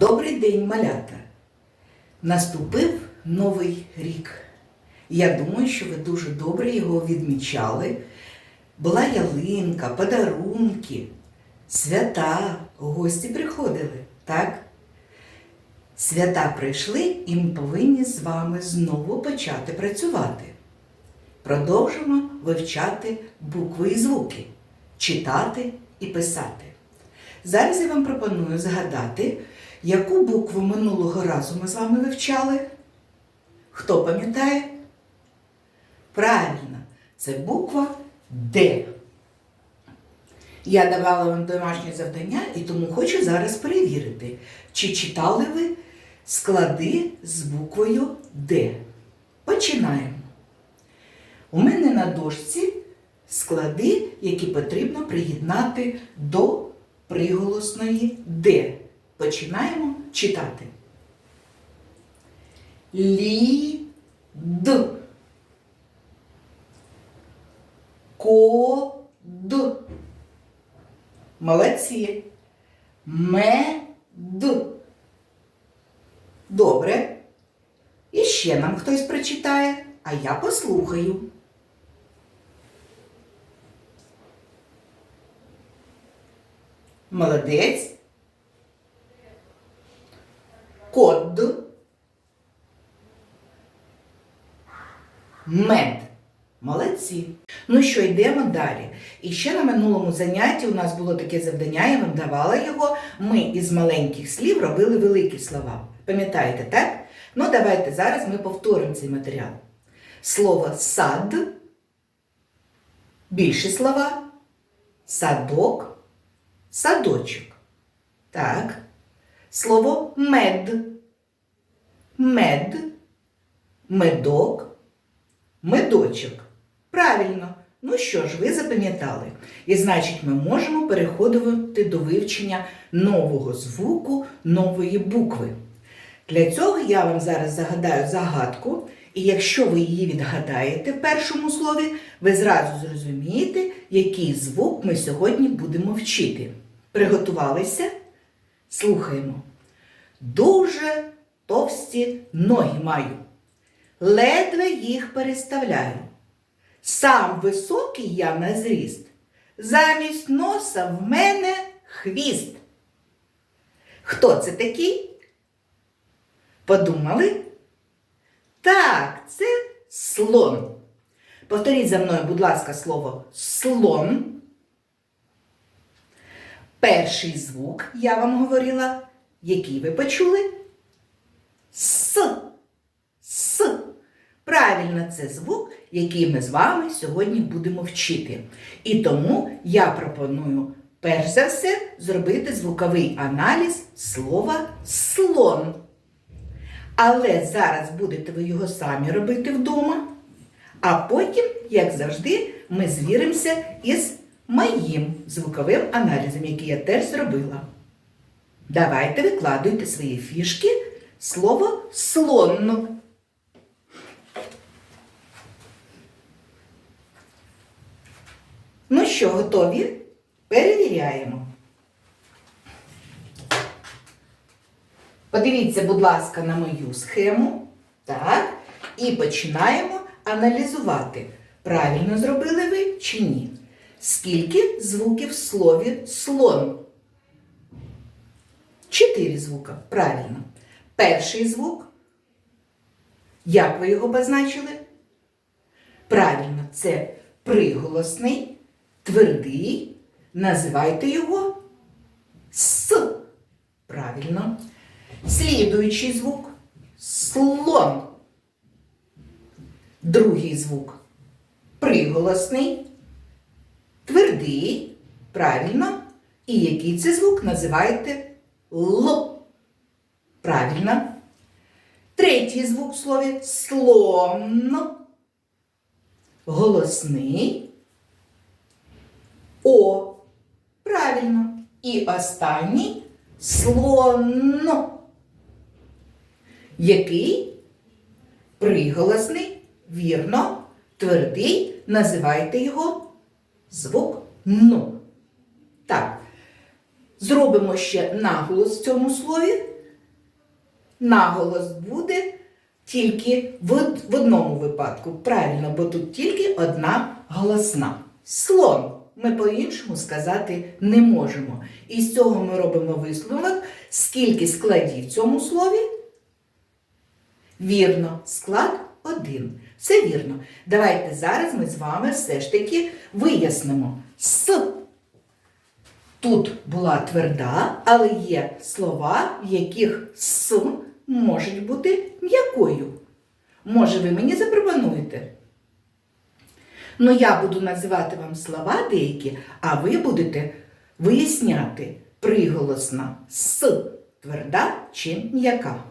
Добрий день, малята! Наступив новий рік. Я думаю, що ви дуже добре його відмічали. Була ялинка, подарунки, свята, гості приходили, так? Свята прийшли, і ми повинні з вами знову почати працювати. Продовжимо вивчати букви і звуки, читати і писати. Зараз я вам пропоную згадати, яку букву минулого разу ми з вами вивчали. Хто пам'ятає? Правильно, це буква Д. Я давала вам домашнє завдання і тому хочу зараз перевірити, чи читали ви склади з буквою Д. Починаємо. У мене на дошці склади, які потрібно приєднати до приголосної Д. Починаємо читати. Лі д. Ко д. Молодці. Ме д. Добре. І ще нам хтось прочитає, а я послухаю. Молодець. Код. Мед. Молодці. Ну що, йдемо далі. І ще на минулому занятті у нас було таке завдання, я вам давала його. Ми із маленьких слів робили великі слова. Пам'ятаєте, так? Ну, давайте зараз ми повторимо цей матеріал. Слово сад. Більші слова. Садок. Садочок. Так. Слово мед. Мед. Медок. Медочок. Правильно. Ну що ж, ви запам'ятали. І значить, ми можемо переходити до вивчення нового звуку, нової букви. Для цього я вам зараз загадаю загадку, і якщо ви її відгадаєте в першому слові, ви зразу зрозумієте, який звук ми сьогодні будемо вчити. Приготувалися? Слухаємо. Дуже товсті ноги маю. Ледве їх переставляю. Сам високий я на зріст. Замість носа в мене хвіст. Хто це такий? Подумали? Так, це слон. Повторіть за мною, будь ласка, слово слон. Перший звук, я вам говорила, який ви почули? С. С. Правильно, це звук, який ми з вами сьогодні будемо вчити. І тому я пропоную, перш за все, зробити звуковий аналіз слова слон. Але зараз будете ви його самі робити вдома. А потім, як завжди, ми звіримося із моїм звуковим аналізом, який я теж зробила. Давайте викладуйте свої фішки слово слон. Ну що, готові? Перевіряємо. Подивіться, будь ласка, на мою схему. Так. І починаємо аналізувати, правильно зробили ви чи ні. Скільки звуків в слові слон? Чотири звука. Правильно. Перший звук. Як ви його позначили? Правильно, це приголосний, твердий. Називайте його С. Правильно. Слідуючий звук слон. Другий звук приголосний, твердий, правильно. І який це звук називаєте Л. Правильно. Третій звук в слові слон. Голосний. О. Правильно. І останній слон. Який приголосний, вірно, твердий, називайте його звук ну. Так. Зробимо ще наголос в цьому слові. наголос буде тільки в, в одному випадку. Правильно, бо тут тільки одна голосна. Слон ми по-іншому сказати не можемо. І з цього ми робимо висновок, скільки складів в цьому слові. Вірно, склад один. Все вірно. Давайте зараз ми з вами все ж таки вияснимо. С тут була тверда, але є слова, в яких с може бути м'якою. Може, ви мені запропонуєте? Ну, я буду називати вам слова деякі, а ви будете виясняти приголосна с тверда чи м'яка.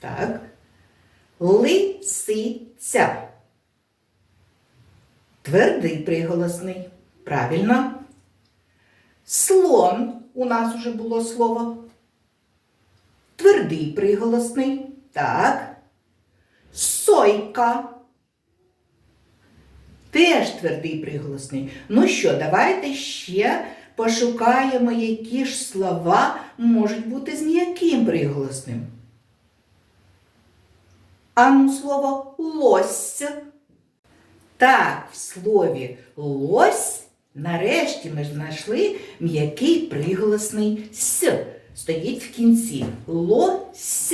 Так. Лисиця. Твердий приголосний. Правильно. Слон у нас уже було слово. Твердий приголосний. Так. Сойка. Теж твердий приголосний. Ну що, давайте ще пошукаємо, які ж слова можуть бути з м'яким приголосним. Ану слово лось. Так, в слові лось нарешті ми знайшли м'який приголосний с. Стоїть в кінці. Лось.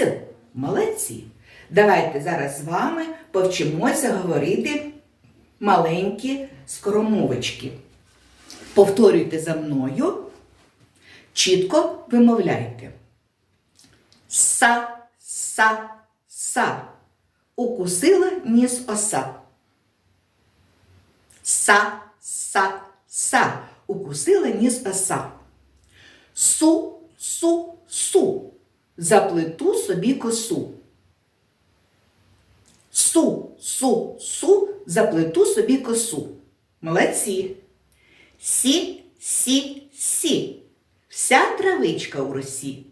Молодці. Давайте зараз з вами повчимося говорити маленькі скоромовочки. Повторюйте за мною, чітко вимовляйте. Са, са, са. Укусила ніс оса. Са, са, са. Укусила ніс оса. Су, су, су. Заплету собі косу. Су, су, су, заплету собі косу. Молодці. Сі, сі, сі. Вся травичка у росі.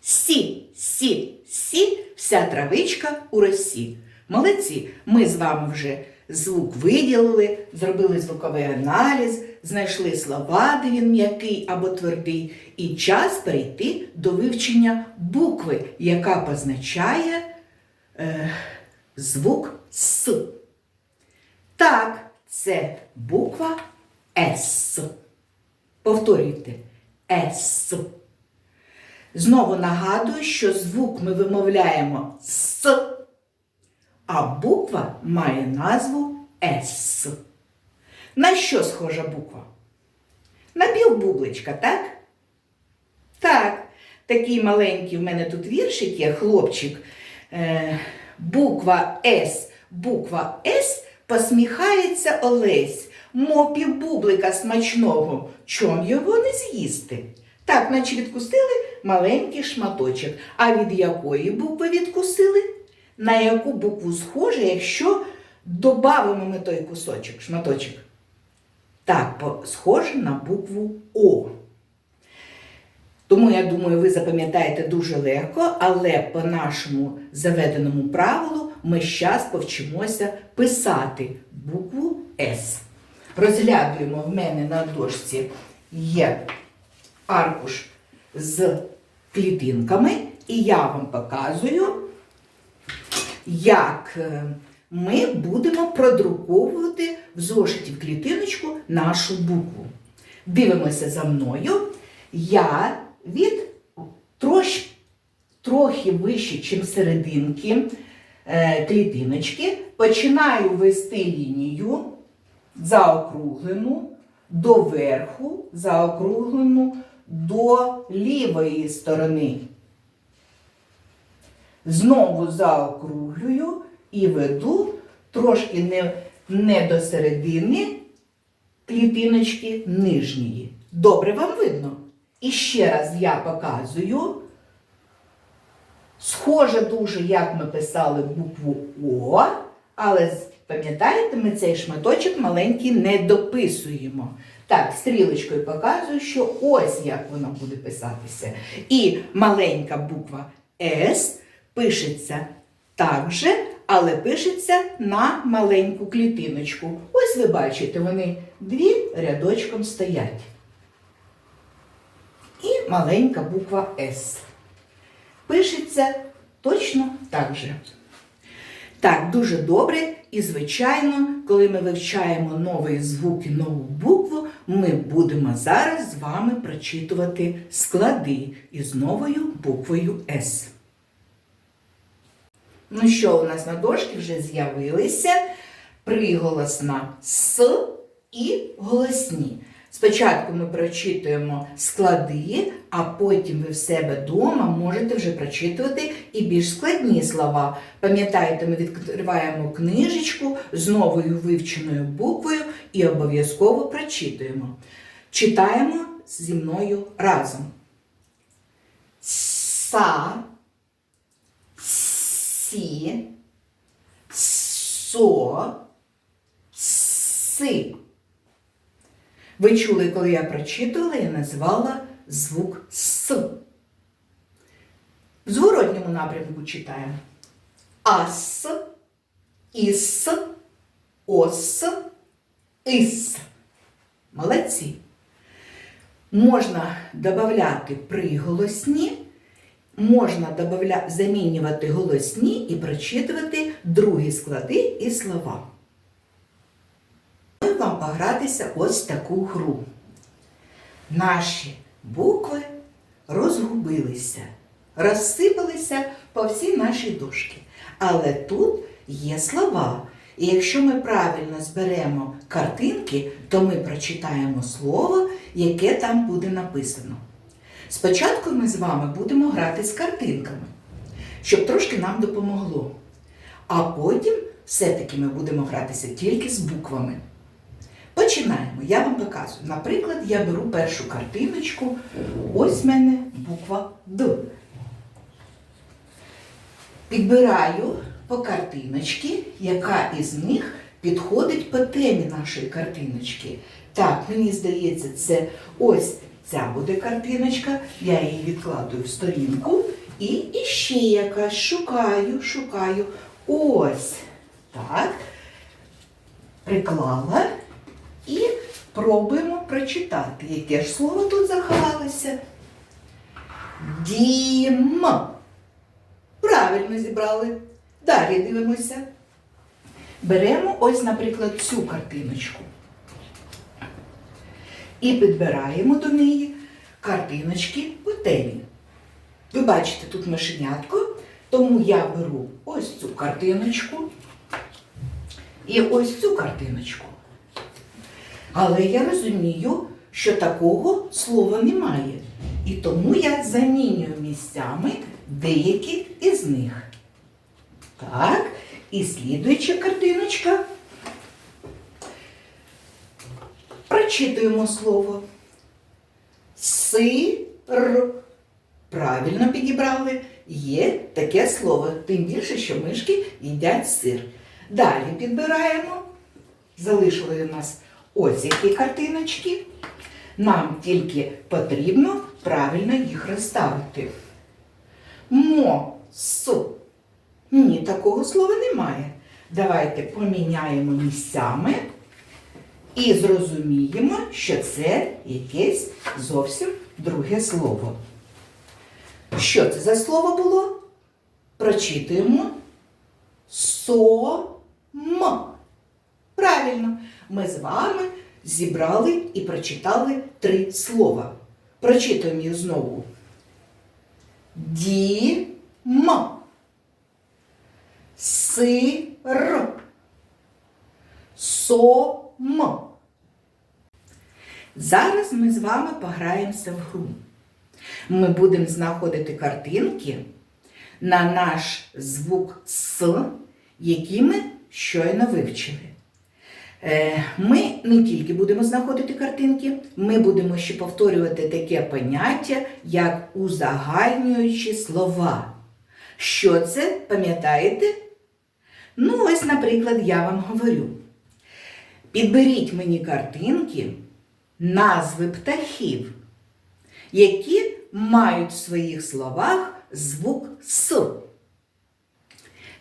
Сі, сі, сі, вся травичка у росі. Молодці, ми з вами вже звук виділили, зробили звуковий аналіз, знайшли слова, де він м'який або твердий, і час перейти до вивчення букви, яка позначає е, звук С. Так, це буква С. Повторюйте С. Знову нагадую, що звук ми вимовляємо С, а буква має назву С. На що схожа буква? На півбубличка, так? Так, такий маленький в мене тут віршик є, хлопчик. Е, буква С, буква С посміхається Олесь, мов півбублика смачного. Чом його не з'їсти? Так, наче відкусили маленький шматочок. А від якої букви відкусили? На яку букву схоже, якщо додамо ми той кусочок, шматочок? Так, схоже на букву О. Тому я думаю, ви запам'ятаєте дуже легко, але по нашому заведеному правилу ми зараз повчимося писати букву С. Розглядуємо в мене на дошці є аркуш з клітинками, і я вам показую, як е, ми будемо продруковувати в зошиті в клітиночку нашу букву. Дивимося за мною. Я від трош, трохи вище, ніж серединки е, клітиночки, починаю вести лінію заокруглену до верху, заокруглену до лівої сторони. Знову заокруглюю і веду трошки не, не до середини клітиночки нижньої. Добре вам видно? І ще раз я показую. Схоже дуже, як ми писали букву О, але пам'ятаєте, ми цей шматочок маленький не дописуємо. Так, стрілочкою показую, що ось як воно буде писатися. І маленька буква С пишеться так же, але пишеться на маленьку клітиночку. Ось ви бачите, вони дві рядочком стоять. І маленька буква С. пишеться точно так же. Так, дуже добре. І, звичайно, коли ми вивчаємо новий звук і нову букву, ми будемо зараз з вами прочитувати склади із новою буквою С. Ну що, у нас на дошці вже з'явилися приголосна С і голосні. Спочатку ми прочитуємо склади, а потім ви в себе вдома можете вже прочитувати і більш складні слова. Пам'ятаєте, ми відкриваємо книжечку з новою вивченою буквою і обов'язково прочитуємо. Читаємо зі мною разом. Са, сі, со, си. Ви чули, коли я прочитувала, я назвала звук С. В зворотньому напрямку читаємо. Ас, іс, ос, іс. Молодці. Можна додати приголосні, можна замінювати голосні і прочитувати другі склади і слова. Вам погратися ось таку гру. Наші букви розгубилися, розсипалися по всій нашій дошці. Але тут є слова. І якщо ми правильно зберемо картинки, то ми прочитаємо слово, яке там буде написано. Спочатку ми з вами будемо грати з картинками, щоб трошки нам допомогло. А потім все-таки ми будемо гратися тільки з буквами. Починаємо. Я вам показую. Наприклад, я беру першу картиночку. Ось в мене буква Д. Підбираю по картиночці, яка із них підходить по темі нашої картиночки. Так, мені здається, це ось ця буде картиночка. Я її відкладую в сторінку. І іще якась шукаю, шукаю. Ось. Так. Приклала. І пробуємо прочитати, яке ж слово тут заховалося. Дім. Правильно зібрали. Далі дивимося. Беремо ось, наприклад, цю картиночку. І підбираємо до неї картиночки по темі. Ви бачите, тут мишенятко, тому я беру ось цю картиночку і ось цю картиночку. Але я розумію, що такого слова немає. І тому я замінюю місцями деякі із них. Так, і слідуюча картиночка. Прочитуємо слово. Сир. Правильно підібрали. Є таке слово, тим більше, що мишки їдять сир. Далі підбираємо. Залишили у нас ось які картиночки. Нам тільки потрібно правильно їх розставити. Мо, с. Ні, такого слова немає. Давайте поміняємо місцями і зрозуміємо, що це якесь зовсім друге слово. Що це за слово було? Прочитуємо сом. Правильно, ми з вами зібрали і прочитали три слова. Прочитуємо їх знову. Дім. Сир. Сом. Зараз ми з вами пограємося в гру. Ми будемо знаходити картинки на наш звук С, які ми щойно вивчили. Е, Ми не тільки будемо знаходити картинки, ми будемо ще повторювати таке поняття, як узагальнюючі слова. Що це, пам'ятаєте? Ну, ось, наприклад, я вам говорю. Підберіть мені картинки, назви птахів, які мають в своїх словах звук С.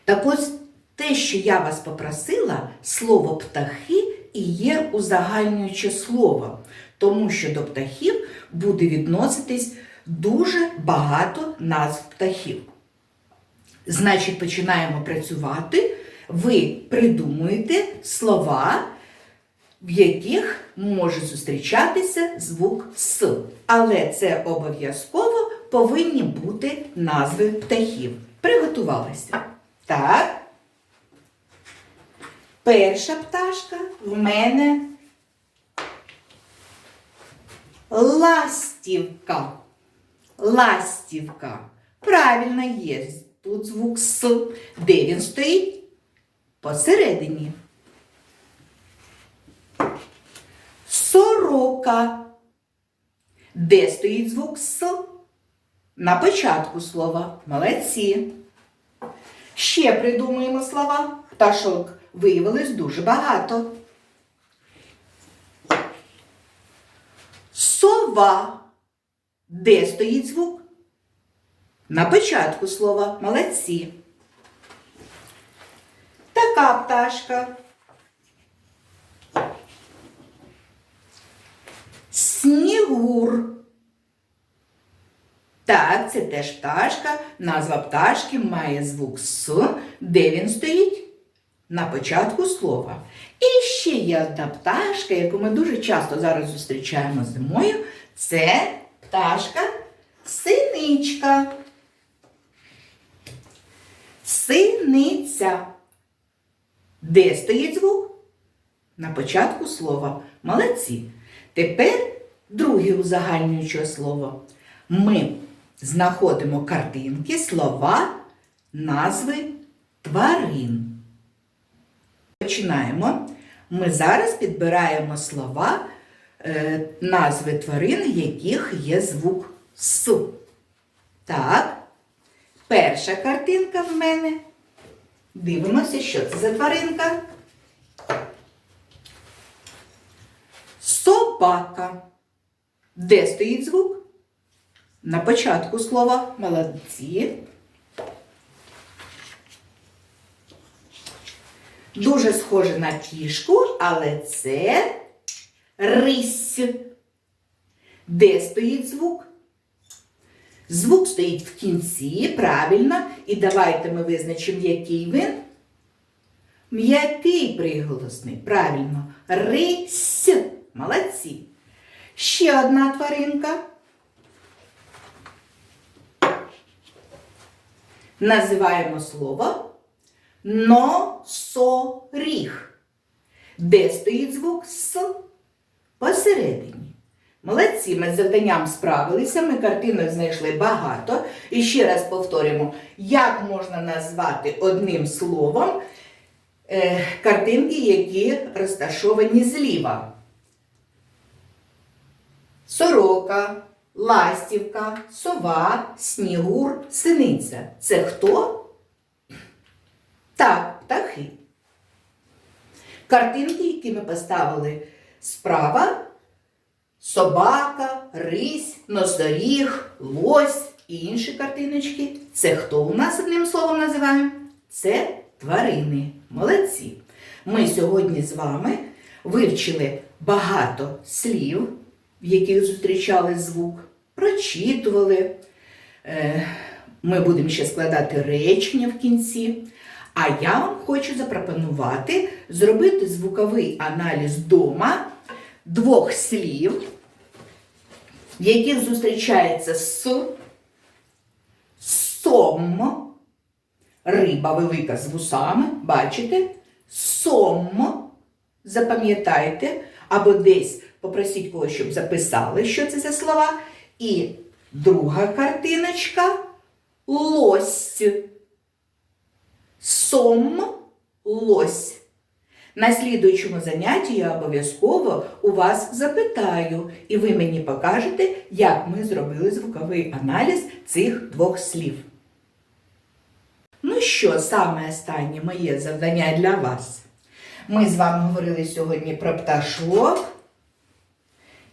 Так ось те, що я вас попросила, слово птахи і є узагальнююче слово, тому що до птахів буде відноситись дуже багато назв птахів. Значить, починаємо працювати. Ви придумуєте слова, в яких може зустрічатися звук С. Але це обов'язково повинні бути назви птахів. Приготувалися. Так. Перша пташка в мене ластівка. Ластівка. Правильно є. Тут звук С. Де він стоїть? Посередині. Сорока. Де стоїть звук С? На початку слова. Молодці. Ще придумуємо слова. Пташок виявилось дуже багато. Сова. Де стоїть звук? На початку слова. Молодці. Така пташка. Снігур. Так, це теж пташка. Назва пташки має звук С. Де він стоїть? На початку слова. І ще є одна пташка, яку ми дуже часто зараз зустрічаємо зимою. Це пташка синичка. Синиця. Де стоїть звук? На початку слова. Молодці. Тепер друге узагальнююче слово. Ми знаходимо картинки, слова, назви тварин. Починаємо. Ми зараз підбираємо слова, е, назви тварин, яких є звук С. Так. Перша картинка в мене. Дивимося, що це за тваринка. Собака. Де стоїть звук? На початку слова молодці. Дуже схоже на кішку, але це рись. Де стоїть звук? Звук стоїть в кінці, правильно. І давайте ми визначимо, який він. М'який приголосний. Правильно. Рись. Молодці. Ще одна тваринка. Називаємо слово носоріг. Де стоїть звук С? Посередині. Молодці, ми з завданням справилися, ми картинок знайшли багато. І ще раз повторюємо, як можна назвати одним словом е, картинки, які розташовані зліва. Сорока, ластівка, сова, снігур, синиця. Це хто? Так, птахи. Картинки, які ми поставили справа, собака, рись, носоріг, лось і інші картиночки. Це хто у нас одним словом називаємо? Це тварини. Молодці. Ми сьогодні з вами вивчили багато слів, в яких зустрічали звук, прочитували. Е, Ми будемо ще складати речення в кінці. А я вам хочу запропонувати зробити звуковий аналіз вдома двох слів, в яких зустрічається с, сом, риба велика з вусами, бачите? Сом. Запам'ятайте, або десь попросіть когось, щоб записали, що це за слова. І друга картиночка лось. Сом лось. На слідуючому занятті я обов'язково у вас запитаю, і ви мені покажете, як ми зробили звуковий аналіз цих двох слів. Ну що, саме останнє моє завдання для вас. Ми з вами говорили сьогодні про пташок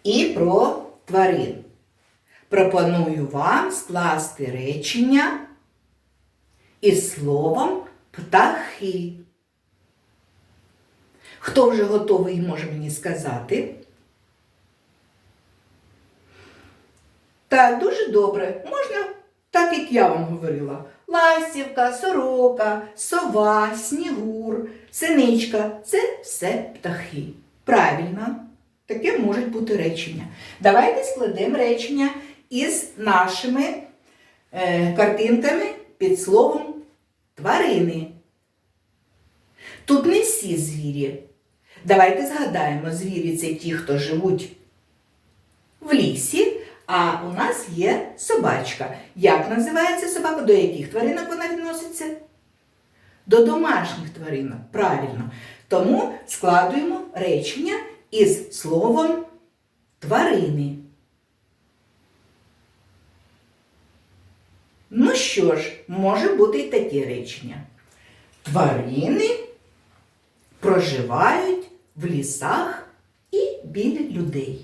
і про тварин. Пропоную вам скласти речення із словом птахи. Хто вже готовий може мені сказати? Так, дуже добре. Можна так, як я вам говорила. Ластівка, сорока, сова, снігур, синичка це все птахи. Правильно, таке можуть бути речення. Давайте складемо речення із нашими е, картинками під словом тварини. Тут не всі звірі. Давайте згадаємо, звірі це ті, хто живуть в лісі, а у нас є собачка. Як називається собака? До яких тваринок вона відноситься? До домашніх тваринок. Правильно. Тому складуємо речення із словом тварини. Ну що ж, може бути і таке речення. Тварини проживають в лісах і біля людей.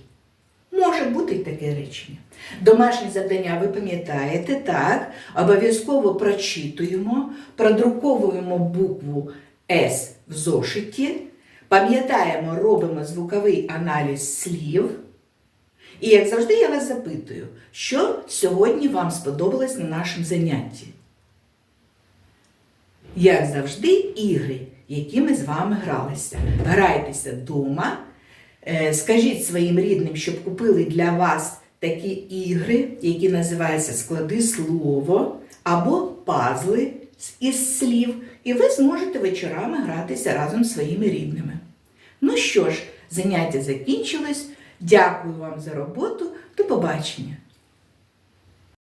Може бути і таке речення. Домашнє завдання ви пам'ятаєте, так? Обов'язково прочитуємо, продруковуємо букву С в зошиті, пам'ятаємо, робимо звуковий аналіз слів. І як завжди, я вас запитую, що сьогодні вам сподобалось на нашому занятті? Як завжди, ігри, які ми з вами гралися. Грайтеся вдома. Е, Скажіть своїм рідним, щоб купили для вас такі ігри, які називаються Склади слово або пазли із слів, і ви зможете вечорами гратися разом з своїми рідними. Ну що ж, заняття закінчилось. Дякую вам за роботу. До побачення!